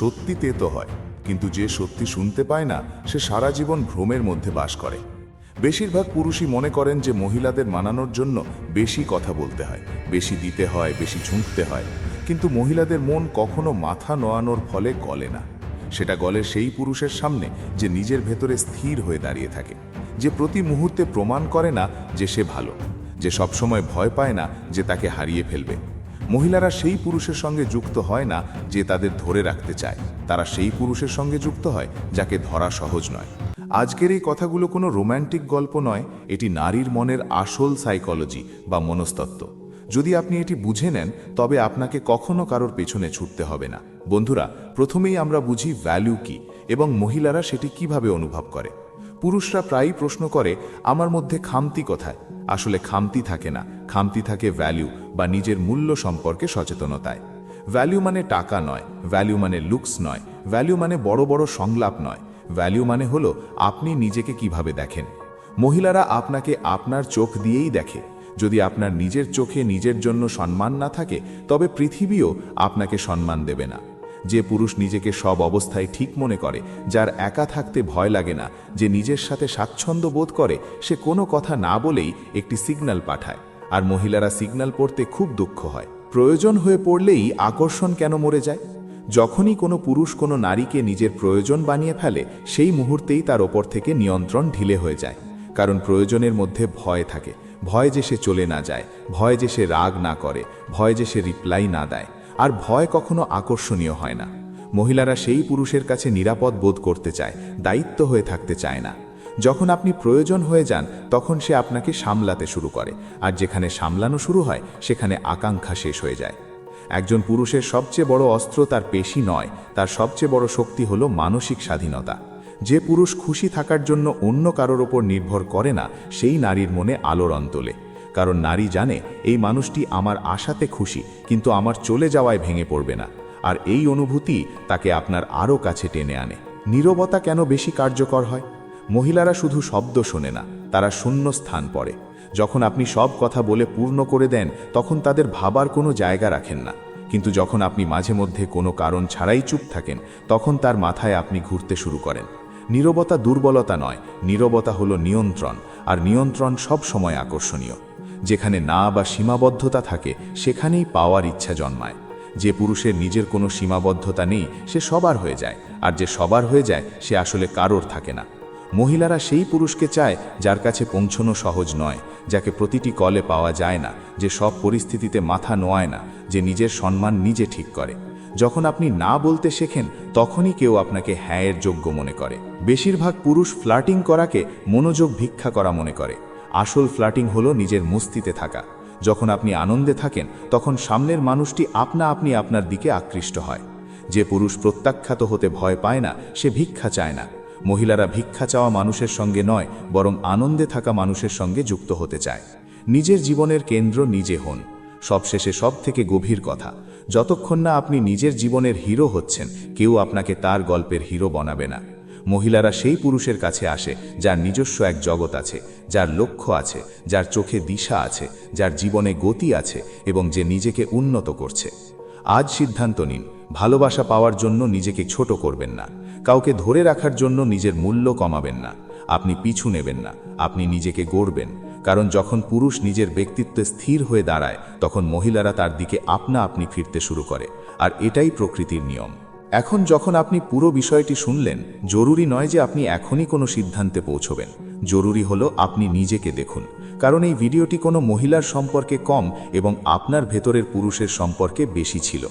সত্যি তেতো হয়, কিন্তু যে সত্যি শুনতে পায় না, সে সারা জীবন ভ্রমের মধ্যে বাস করে। বেশিরভাগ পুরুষই মনে করেন যে মহিলাদের মানানোর জন্য বেশি কথা বলতে হয়, বেশি দিতে হয়, বেশি ঝুঁকতে হয়। কিন্তু মহিলাদের মন কখনো মাথা নোয়ানোর ফলে গলে না। সেটা গলে সেই পুরুষের সামনে যে নিজের ভেতরে স্থির হয়ে দাঁড়িয়ে থাকে, যে প্রতি মুহূর্তে প্রমাণ করে না যে সে ভালো, যে সবসময় ভয় পায় না যে তাকে হারিয়ে ফেলবে। মহিলারা সেই পুরুষের সঙ্গে যুক্ত হয় না যে তাদের ধরে রাখতে চায়। তারা সেই পুরুষের সঙ্গে যুক্ত হয় যাকে ধরা সহজ নয়। আজকের এই কথাগুলো কোনো রোম্যান্টিক গল্প নয়, এটি নারীর মনের আসল সাইকোলজি বা মনস্তত্ত্ব। যদি আপনি এটি বুঝে নেন, তবে আপনাকে কখনো কারোর পেছনে ছুটতে হবে না। বন্ধুরা, প্রথমেই আমরা বুঝি ভ্যালু কি এবং মহিলারা সেটি কীভাবে অনুভব করে। পুরুষরা প্রায়ই প্রশ্ন করে, আমার মধ্যে খামতি কোথায়? আসলে খামতি থাকে না। খামতি থাকে ভ্যালু বা নিজের মূল্য সম্পর্কে সচেতনতায়। ভ্যালু মানে টাকা নয় ভ্যালু মানে লুকস নয় ভ্যালু মানে বড় বড় সংলাপ নয়। ভ্যালু মানে হলো আপনি নিজেকে কীভাবে দেখেন। মহিলারা আপনাকে আপনার চোখ দিয়েই দেখে। যদি আপনার নিজের চোখে নিজের জন্য সম্মান না থাকে, তবে পৃথিবীও আপনাকে সম্মান দেবে না। যে পুরুষ নিজেকে সব অবস্থায় ঠিক মনে করে, যার একা থাকতে ভয় লাগে না, যে নিজের সাথে স্বাচ্ছন্দ্য বোধ করে, সে কোনো কথা না বলেই একটি সিগন্যাল পাঠায়। আর মহিলারা সিগন্যাল পড়তে খুব দুঃখ হয়। প্রয়োজন হয়ে পড়লেই আকর্ষণ কেন মরে যায়? যখনই কোনো পুরুষ কোনো নারীকে নিজের প্রয়োজন বানিয়ে ফেলে, সেই মুহূর্তেই তার ওপর থেকে নিয়ন্ত্রণ ঢিলে হয়ে যায়। কারণ প্রয়োজনের মধ্যে ভয় থাকে। ভয় যে সে চলে না যায়, ভয় যে সে রাগ না করে, ভয় যে সে রিপ্লাই না দেয়। আর ভয় কখনো আকর্ষণীয় হয় না। মহিলারা সেই পুরুষের কাছে নিরাপদ বোধ করতে চায়, দায়িত্ব হয়ে থাকতে চায় না। যখন আপনি প্রয়োজন হয়ে যান, তখন সে আপনাকে সামলাতে শুরু করে, আর যেখানে সামলানো শুরু হয়, সেখানে আকাঙ্ক্ষা শেষ হয়ে যায়। একজন পুরুষের সবচেয়ে বড় অস্ত্র তার পেশি নয়, তার সবচেয়ে বড় শক্তি হলো মানসিক স্বাধীনতা। যে পুরুষ খুশি থাকার জন্য অন্য কারোর ওপর নির্ভর করে না, সেই নারীর মনে আলোড়ন তোলে। কারণ নারী জানে এই মানুষটি আমার আশাতে খুশি, কিন্তু আমার চলে যাওয়ায় ভেঙে পড়বে না। আর এই অনুভূতি তাকে আপনার আরও কাছে টেনে আনে। নীরবতা কেন বেশি কার্যকর হয়? মহিলারা শুধু শব্দ শোনে না, তারা শূন্য স্থান পড়ে। যখন আপনি সব কথা বলে পূর্ণ করে দেন, তখন তাদের ভাবার কোনো জায়গা রাখেন না। কিন্তু যখন আপনি মাঝে মধ্যে কোনো কারণ ছাড়াই চুপ থাকেন, তখন তার মাথায় আপনি ঘুরতে শুরু করেন। নীরবতা দুর্বলতা নয়, নীরবতা হলো নিয়ন্ত্রণ, আর নিয়ন্ত্রণ সব সময় আকর্ষণীয়। যেখানে না বা সীমাবদ্ধতা থাকে, সেখানেই পাওয়ার ইচ্ছা জন্মায়। যে পুরুষের নিজের কোনো সীমাবদ্ধতা নেই, সে সবার হয়ে যায়, আর যে সবার হয়ে যায়, সে আসলে কারোর থাকে না। মহিলারা সেই পুরুষকে চায়, যার কাছে পৌঁছনো সহজ নয়, যাকে প্রতিটি কলে পাওয়া যায় না, যে সব পরিস্থিতিতে মাথা নোয়ায় না, যে নিজের সম্মান নিজে ঠিক করে। যখন আপনি না বলতে শেখেন, তখনই কেউ আপনাকে হ্যাঁয়ের যোগ্য মনে করে। বেশিরভাগ পুরুষ ফ্লার্টিং করাকে মনোযোগ ভিক্ষা করা মনে করে। আসল ফ্লার্টিং হলো নিজের মস্তিতে থাকা। যখন আপনি আনন্দে থাকেন, তখন সামনের মানুষটি আপনা আপনি আপনার দিকে আকৃষ্ট হয়। যে পুরুষ প্রত্যাখ্যাত হতে ভয় পায় না, সে ভিক্ষা চায় না। মহিলারা ভিক্ষা চাওয়া মানুষের সঙ্গে নয়, বরং আনন্দে থাকা মানুষের সঙ্গে যুক্ত হতে চায়। নিজের জীবনের কেন্দ্র নিজে হন। সবশেষে সব থেকে গভীর কথা, যতক্ষণ না আপনি নিজের জীবনের হিরো হচ্ছেন, কেউ আপনাকে তার গল্পের হিরো বানাবে না। মহিলারা সেই পুরুষের কাছে আসে, যার নিজস্ব এক জগৎ আছে, যার লক্ষ্য আছে, যার চোখে দিশা আছে, যার জীবনে গতি আছে এবং যে নিজেকে উন্নত করছে। আজ সিদ্ধান্ত নিন, ভালোবাসা পাওয়ার জন্য নিজেকে ছোট করবেন না, কাউকে ধরে রাখার জন্য নিজের মূল্য কমাবেন না, আপনি পিছু নেবেন না, আপনি নিজেকে গড়বেন, কারণ যখন পুরুষ নিজের ব্যক্তিত্বে স্থির হয়ে দাঁড়ায়, তখন মহিলারা তার দিকে আপনা আপনি ফিরতে শুরু করে, আর এটাই প্রকৃতির নিয়ম। এখন যখন আপনি পুরো বিষয়টি শুনলেন, জরুরি নয় যে আপনি এখনই কোনো সিদ্ধান্তে পৌঁছবেন। জরুরি হলো আপনি নিজেকে দেখুন। কারণ এই ভিডিওটি কোনো মহিলার সম্পর্কে কম এবং আপনার ভেতরের পুরুষের সম্পর্কে বেশি ছিল।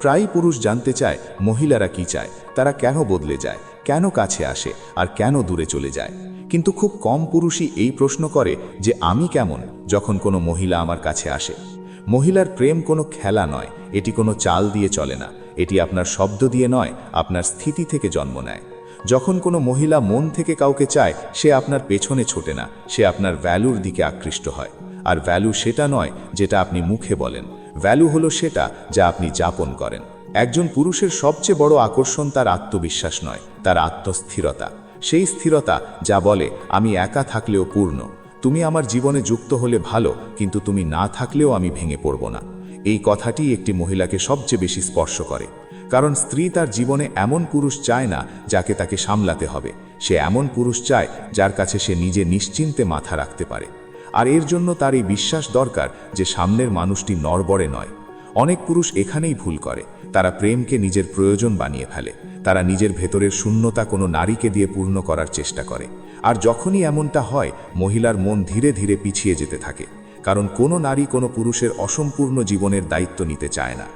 প্রায় পুরুষ জানতে চায়, মহিলারা কি চায়, তারা কেন বদলে যায়, কেন কাছে আসে, আর কেন দূরে চলে যায়। কিন্তু খুব কম পুরুষই এই প্রশ্ন করে যে, আমি কেমন, যখন কোনো মহিলা আমার কাছে আসে? মহিলার প্রেম কোনো খেলা নয়, এটি কোনো চাল দিয়ে চলে না, এটি আপনার শব্দ দিয়ে নয়, আপনার স্থিতি থেকে জন্ম নেয়। যখন কোনো মহিলা মন থেকে কাউকে চায়, সে আপনার পেছনে ছোটে না, সে আপনার ভ্যালুর দিকে আকৃষ্ট হয়। আর ভ্যালু সেটা নয়, যেটা আপনি মুখে বলেন। ভ্যালু হলো সেটা, যা আপনি যাপন করেন। একজন পুরুষের সবচেয়ে বড় আকর্ষণ তার আত্মবিশ্বাস নয়, তার আত্মস্থিরতা। সেই স্থিরতা, যা বলে, আমি একা থাকলেও পূর্ণ। তুমি আমার জীবনে যুক্ত হলে ভালো, কিন্তু তুমি না থাকলেও আমি ভেঙে পড়ব না। এই কথাটি একটি মহিলাকে সবচেয়ে বেশি স্পর্শ করে। কারণ স্ত্রী তার জীবনে এমন পুরুষ চায় না যাকে তাকে সামলাতে হবে। সে এমন পুরুষ চায় যার কাছে সে নিজে নিশ্চিন্তে মাথা রাখতে পারে। আর এর জন্য তার এই বিশ্বাস দরকার যে সামনের মানুষটি নরবরে নয়। অনেক পুরুষ এখানেই ভুল করে। তারা প্রেমকে নিজের প্রয়োজন বানিয়ে ফেলে। তারা নিজের ভেতরের শূন্যতা কোনো নারীকে দিয়ে পূর্ণ করার চেষ্টা করে। আর যখনই এমনটা হয়, মহিলার মন ধীরে ধীরে পিছিয়ে যেতে থাকে, কারণ কোনো নারী কোনো পুরুষের অসম্পূর্ণ জীবনের দায়িত্ব নিতে চায় না।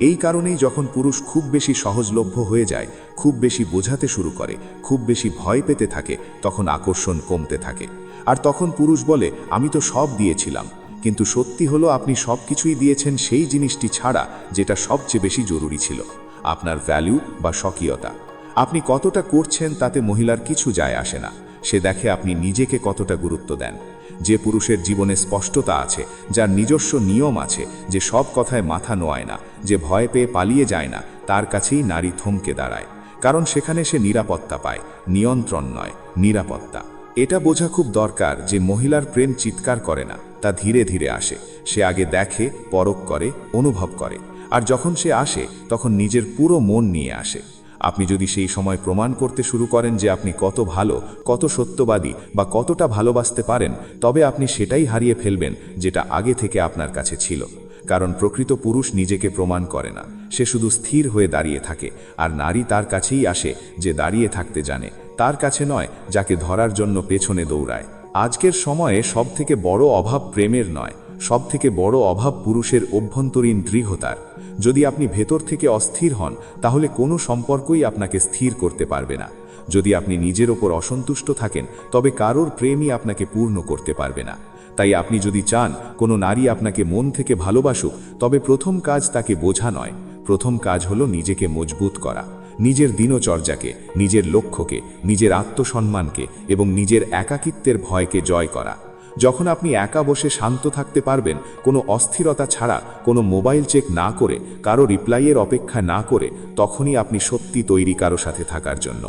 এই কারণেই যখন পুরুষ খুব বেশি সহজলভ্য হয়ে যায়, খুব বেশি বোঝাতে শুরু করে, খুব বেশি ভয় পেতে থাকে, তখন আকর্ষণ কমতে থাকে। আর তখন পুরুষ বলে, আমি তো সব দিয়েছিলাম, কিন্তু সত্যি হলো আপনি সব কিছুই দিয়েছেন সেই জিনিসটি ছাড়া, যেটা সবচেয়ে বেশি জরুরি ছিল, আপনার ভ্যালু বা স্বকীয়তা। আপনি কতটা করছেন তাতে মহিলার কিছু যায় আসে না। সে দেখে আপনি নিজেকে কতটা গুরুত্ব দেন। যে পুরুষের জীবনে স্পষ্টতা আছে, যার নিজস্ব নিয়ম আছে, যে সব কথায় মাথা নোয়ায় না, যে ভয় পেয়ে পালিয়ে যায় না, তার কাছেই নারী থমকে দাঁড়ায়। কারণ সেখানে সে নিরাপত্তা পায়, নিয়ন্ত্রণ নয়, নিরাপত্তা। এটা বোঝা খুব দরকার যে মহিলার প্রেম চিৎকার করে না, তা ধীরে ধীরে আসে। সে আগে দেখে পরক করে, অনুভব করে। আর যখন সে আসে, তখন নিজের পুরো মন নিয়ে আসে। আপনি যদি সেই সময় প্রমাণ করতে শুরু করেন যে আপনি কত ভালো, কত সত্যবাদী বা কতটা ভালোবাসতে পারেন, তবে আপনি সেটাই হারিয়ে ফেলবেন যেটা আগে থেকে আপনার কাছে ছিল। কারণ প্রকৃত পুরুষ নিজেকে প্রমাণ করে না। সে শুধু স্থির হয়ে দাঁড়িয়ে থাকে, আর নারী তার কাছেই আসে যে দাঁড়িয়ে থাকতে জানে, তার কাছে নয়, যাকে ধরার জন্য পেছনে দৌড়ায়। আজকের সময়ে সবথেকে বড় অভাব প্রেমের নয়, সবথেকে বড় অভাব পুরুষের অভ্যন্তরীণ দৃঢ়তার। যদি আপনি ভেতর থেকে অস্থির হন, তাহলে কোনো সম্পর্কই আপনাকে স্থির করতে পারবে না। যদি আপনি নিজের ওপর অসন্তুষ্ট থাকেন, তবে কারোর প্রেমই আপনাকে পূর্ণ করতে পারবে না। তাই আপনি যদি চান, কোনো নারী আপনাকে মন থেকে ভালোবাসুক, তবে প্রথম কাজ তাকে বোঝা নয়। প্রথম কাজ হলো নিজেকে মজবুত করা। নিজের দিনচর্যাকে, নিজের লক্ষ্যকে, নিজের আত্মসম্মানকে এবং নিজের একাকিত্বের ভয়কে জয় করা। যখন আপনি একা বসে শান্ত থাকতে পারবেন, কোনো অস্থিরতা ছাড়া কোনো মোবাইল চেক না করে, কারও রিপ্লাইয়ের অপেক্ষা না করে, তখনই আপনি সত্যি তৈরি কারও সাথে থাকার জন্য।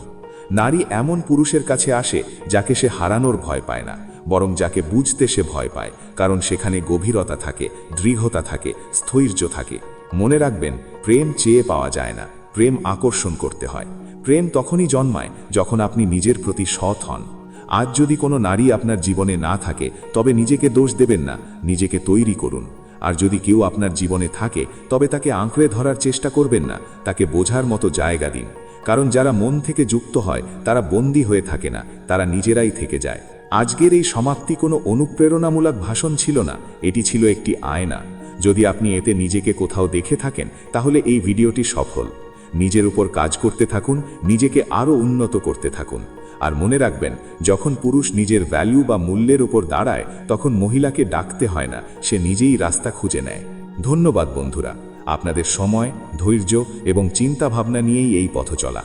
নারী এমন পুরুষের কাছে আসে যাকে সে হারানোর ভয় পায় না, বরং যাকে বুঝতে সে ভয় পায়, কারণ সেখানে গভীরতা থাকে, দৃঢ়তা থাকে, স্থৈর্য থাকে। মনে রাখবেন, প্রেম চেয়ে পাওয়া যায় না, প্রেম আকর্ষণ করতে হয়। প্রেম তখনই জন্মায় যখন আপনি নিজের প্রতি সৎ হন। আজ যদি কোনো নারী আপনার জীবনে না থাকে, তবে নিজেকে দোষ দেবেন না, নিজেকে তৈরি করুন। আর যদি কেউ আপনার জীবনে থাকে, তবে তাকে আঁকড়ে ধরার চেষ্টা করবেন না, তাকে বোঝার মতো জায়গা দিন। কারণ যারা মন থেকে যুক্ত হয়, তারা বন্দী হয়ে থাকে না, তারা নিজেরাই থেকে যায়। আজকের এই সমাপ্তি কোনো অনুপ্রেরণামূলক ভাষণ ছিল না, এটি ছিল একটি আয়না। যদি আপনি এতে নিজেকে কোথাও দেখে থাকেন, তাহলে এই ভিডিওটি সফল। নিজের উপর কাজ করতে থাকুন, নিজেকে আরও উন্নত করতে থাকুন। আর মনে রাখবেন, যখন পুরুষ নিজের ভ্যালু বা মূল্যের উপর দাঁড়ায়, তখন মহিলাকে ডাকতে হয় না, সে নিজেই রাস্তা খুঁজে নেয়। ধন্যবাদ বন্ধুরা, আপনাদের সময়, ধৈর্য এবং চিন্তাভাবনা নিয়েই এই পথ চলা।